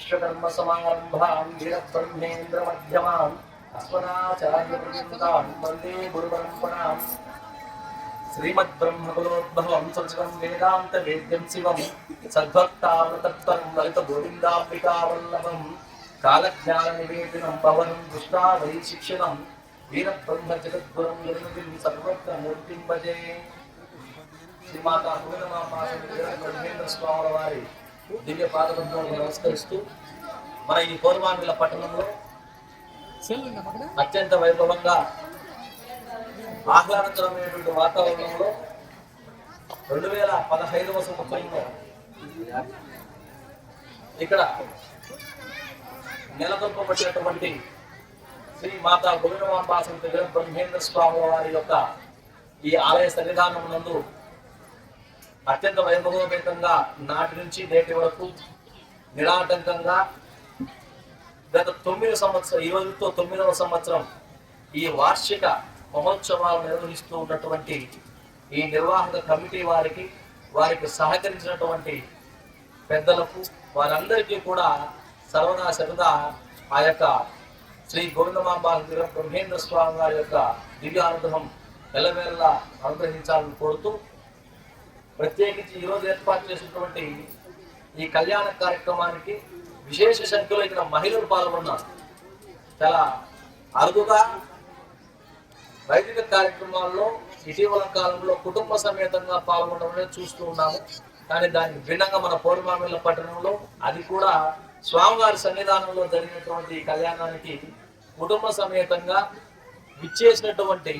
విశ్వకర్మ సమారంభాం వీరబ్రహ్మేంద్ర మధ్యమాం అస్మదాచార్యపర్యంతాం వందే గురుపరంపరాం శ్రీమద్బ్రహ్మకులోద్భవం సంస్కృతం వేదాంత వేద్యం శివం సద్భక్తావృతత్వం లలిత గోవిందాంబికావల్లభం కాలజ్ఞాన నివేదనం భవనం దృష్టా వై శిక్షణం వీరబ్రహ్మ జగద్గురం నిర్మితిం సర్వత్ర మూర్తిం భజే శ్రీమాత బ్రహ్మేంద్ర స్వాముల వారి దివ్య పాదపద్మములకు నమస్కరిస్తూ మన ఈ పూర్వామిల పట్టణంలో అత్యంత వైభవంగా ఆహ్లాదకరమైనటువంటి వాతావరణంలో రెండు వేల పదహైదవ సంవత్సరంలో ఇక్కడ నెలకొల్పబడినటువంటి శ్రీ మాతా గోవిందమాంబాసం బ్రహ్మేంద్ర స్వామి వారి యొక్క ఈ ఆలయ సన్నిధానం నందు అత్యంత వైభవోపేతంగా నాటి నుంచి నేటి వరకు నిరాటంకంగా గత తొమ్మిది సంవత్సరం ఈ రోజుతో తొమ్మిదవ సంవత్సరం ఈ వార్షిక మహోత్సవాలు నిర్వహిస్తూ ఉన్నటువంటి ఈ నిర్వాహక కమిటీ వారికి వారికి సహకరించినటువంటి పెద్దలకు వారందరికీ కూడా సర్వదా సరదా ఆ యొక్క శ్రీ గోవిందమాంబ బ్రహ్మేంద్ర స్వామి వారి యొక్క దివ్యానుగ్రహం ఎల్లవేళ అనుగ్రహించాలని కోరుతూ ప్రత్యేకించి ఈరోజు ఏర్పాటు చేసినటువంటి ఈ కళ్యాణ కార్యక్రమానికి విశేష సంఖ్యలో ఇక్కడ మహిళలు పాల్గొన్నారు. చాలా అరుదుగా వైదిక కార్యక్రమాల్లో ఇటీవల కాలంలో కుటుంబ సమేతంగా పాల్గొనడం చూస్తూ ఉన్నాము. కానీ దానికి భిన్నంగా మన పౌర్ణమామిల పట్టణంలో అది కూడా స్వామివారి సన్నిధానంలో జరిగినటువంటి కళ్యాణానికి కుటుంబ సమేతంగా విచ్చేసినటువంటి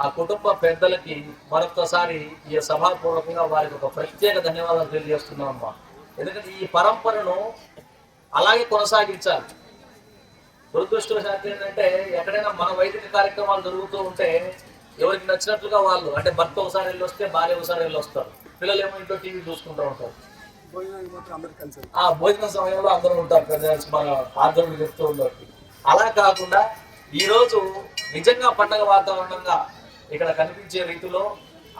ఆ కుటుంబ పెద్దలకి మరొకసారి ఈ సభాపూర్వకంగా వారికి ఒక ప్రత్యేక ధన్యవాదాలు తెలియజేస్తున్నాం అమ్మా ఎందుకంటే ఈ పరంపరను అలాగే కొనసాగించాలి. దురదృష్టవశాత్తు ఏంటంటే ఎక్కడైనా మన వైదిక కార్యక్రమాలు జరుగుతూ ఉంటే ఎవరికి నచ్చినట్లుగా వాళ్ళు అంటే భర్త ఒకసారి వెళ్ళి వస్తే భార్య ఒకసారి వెళ్ళి వస్తారు పిల్లలు ఏమో ఇంట్లో టీవీ చూసుకుంటూ ఉంటారు. ఆ భోజన సమయంలో అందరూ ఉంటారు ప్రజలు మన ఆందోళన చెప్తూ ఉంటారు అలా కాకుండా ఈ రోజు నిజంగా పండగ వాతావరణంగా ఇక్కడ కనిపించే రీతిలో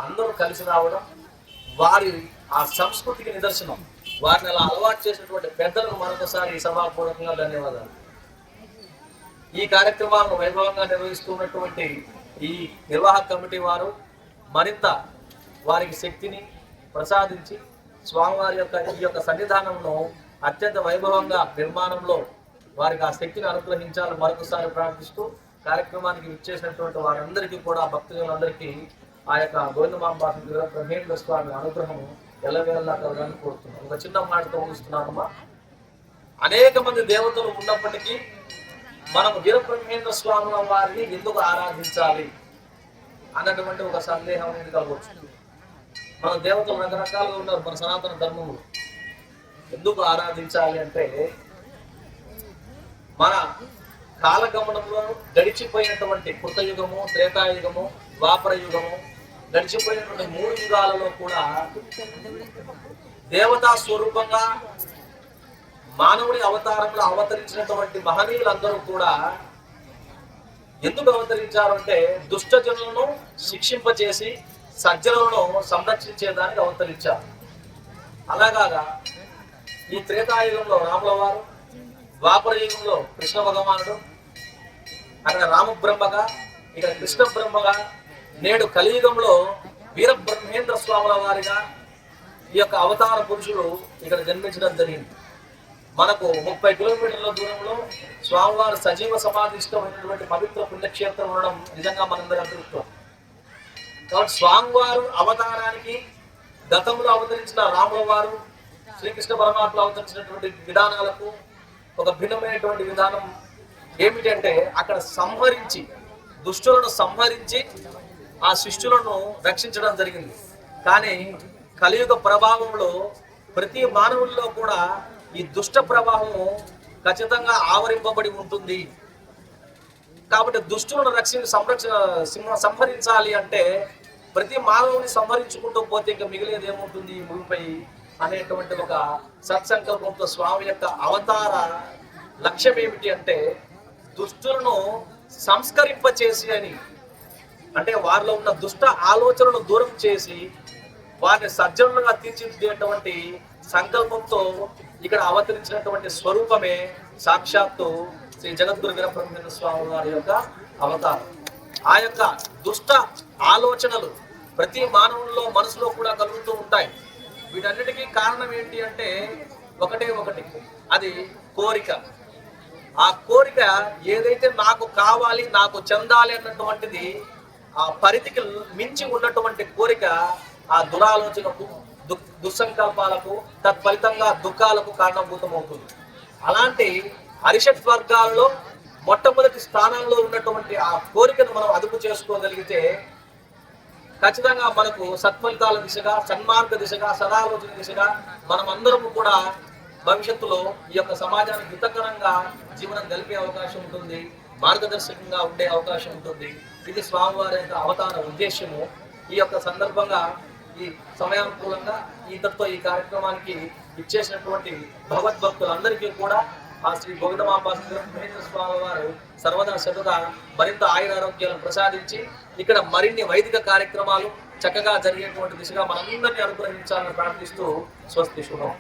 అందరూ కలిసి రావడం వారి ఆ సంస్కృతికి నిదర్శనం వారిని అలా అలవాటు చేసినటువంటి పెద్దలకు మరొకసారి సభాపూర్వకంగా ధన్యవాదాలు. ఈ కార్యక్రమాలను వైభవంగా నిర్వహిస్తున్నటువంటి ఈ నిర్వాహక కమిటీ వారు మరింత వారికి శక్తిని ప్రసాదించి స్వామివారి యొక్క ఈ యొక్క సన్నిధానంను అత్యంత వైభవంగా నిర్మాణంలో వారికి ఆ శక్తిని అనుగ్రహించాలని మరొకసారి ప్రార్థిస్తూ కార్యక్రమానికి విచ్చేసినటువంటి వారందరికీ కూడా భక్తులందరికీ ఆ యొక్క గోవిందమాంబ బ్రహ్మేంద్ర స్వామి అనుగ్రహం ఎల్లవేళలా కలగాలని కోరుతున్నాను ఒక చిన్న మాటతో ముగిస్తున్నానమ్మా. అనేక మంది దేవతలు ఉన్నప్పటికీ మనం వీరబ్రహ్మేంద్ర స్వామి వారిని ఎందుకు ఆరాధించాలి అన్నటువంటి ఒక సందేహం అనేది కలగవచ్చు మన దేవతలు రకరకాలుగా ఉన్నారు మన సనాతన ధర్మము ఎందుకు ఆరాధించాలి అంటే మన కాలగమనంలో గడిచిపోయినటువంటి కృతయుగము త్రేతాయుగము ద్వాపర యుగము గడిచిపోయినటువంటి మూడు యుగాలలో కూడా దేవతా స్వరూపంగా మానవుడి అవతారంలో అవతరించినటువంటి మహనీయులందరూ కూడా ఎందుకు అవతరించారు అంటే దుష్టజనులను శిక్షింపచేసి సజ్జనులను సంరక్షించేదానికి అవతరించారు. అలాగా ఈ త్రేతాయుగంలో రాముల వారు ద్వాపర యుగంలో కృష్ణ భగవానుడు అక్కడ రామబ్రహ్మగా ఇక్కడ కృష్ణ బ్రహ్మగా నేడు కలియుగంలో వీర బ్రహ్మేంద్ర స్వాముల వారిగా ఈ యొక్క అవతార పురుషులు ఇక్కడ జన్మించడం జరిగింది. మనకు ముప్పై కిలోమీటర్ల దూరంలో స్వామివారి సజీవ సమాధిష్టమైనటువంటి పవిత్ర పుణ్యక్షేత్రం ఉండడం నిజంగా మనందరి అదృష్టం. కాబట్టి స్వామివారు అవతారానికి గతంలో అవతరించిన రాముల వారు శ్రీకృష్ణ పరమాత్మ అవతరించినటువంటి విధానాలకు ఒక భిన్నమైనటువంటి విధానం ఏమిటంటే అక్కడ సంహరించి దుష్టులను సంహరించి ఆ శిష్యులను రక్షించడం జరిగింది. కానీ కలియుగ ప్రభావంలో ప్రతి మానవుల్లో కూడా ఈ దుష్ట ప్రభావము ఖచ్చితంగా ఆవరింపబడి ఉంటుంది. కాబట్టి దుష్టులను రక్షణ సంరక్షణ సంహరించాలి అంటే ప్రతి మానవుని సంహరించుకుంటూ పోతే ఇంకా మిగిలేదు ఏముంటుంది? భూమిపై అనేటువంటి ఒక సత్సంకల్పంతో స్వామి యొక్క అవతార లక్ష్యం ఏమిటి అంటే దుష్టులను సంస్కరింపచేసి అని. అంటే వారిలో ఉన్న దుష్ట ఆలోచనలను దూరం చేసి వారిని సజ్జనులుగా తీర్చిదిద్దేటువంటి సంకల్పంతో ఇక్కడ అవతరించినటువంటి స్వరూపమే సాక్షాత్తు శ్రీ జగద్గురు వీరబ్రహ్మేంద్ర స్వామి వారి యొక్క అవతారం. ఆ యొక్క దుష్ట ఆలోచనలు ప్రతి మానవుల్లో మనసులో కూడా కలుగుతూ ఉంటాయి. వీటన్నిటికీ కారణం ఏంటి అంటే ఒకటే ఒకటి. అది కోరిక. ఆ కోరిక ఏదైతే నాకు కావాలి నాకు చెందాలి అన్నటువంటిది ఆ పరిధికి మించి ఉన్నటువంటి కోరిక ఆ దురాలోచనకు దుస్సంకల్పాలకు తత్ఫలితంగా దుఃఖాలకు కారణభూతమవుతుంది. అలాంటి అరిషట్ వర్గాల్లో మొట్టమొదటి స్థానంలో ఉన్నటువంటి ఆ కోరికను మనం అదుపు చేసుకోగలిగితే ఖచ్చితంగా మనకు సత్ఫలితాల దిశగా సన్మార్గ దిశగా సదాలోచన దిశగా మనం అందరము కూడా భవిష్యత్తులో ఈ యొక్క సమాజానికి హితకరంగా జీవనం గలిపే అవకాశం ఉంటుంది మార్గదర్శకంగా ఉండే అవకాశం ఉంటుంది. ఇది స్వామివారి యొక్క అవతార ఉద్దేశము ఈ యొక్క సందర్భంగా ఈ సమయానుకూలంగా ఇతరుతో ఈ కార్యక్రమానికి ఇచ్చేసినటువంటి భగవద్భక్తులందరికీ కూడా ఆ శ్రీ గోవిందమాంబ మహేంద్ర స్వామి వారు సర్వదా సర్వదా మరింత ఆయుర ఆరోగ్యాలను ప్రసాదించి ఇక్కడ మరిన్ని వైదిక కార్యక్రమాలు చక్కగా జరిగేటువంటి దిశగా మనందరినీ అనుగ్రహించాలని ప్రార్థిస్తూ స్వస్తి శుభం.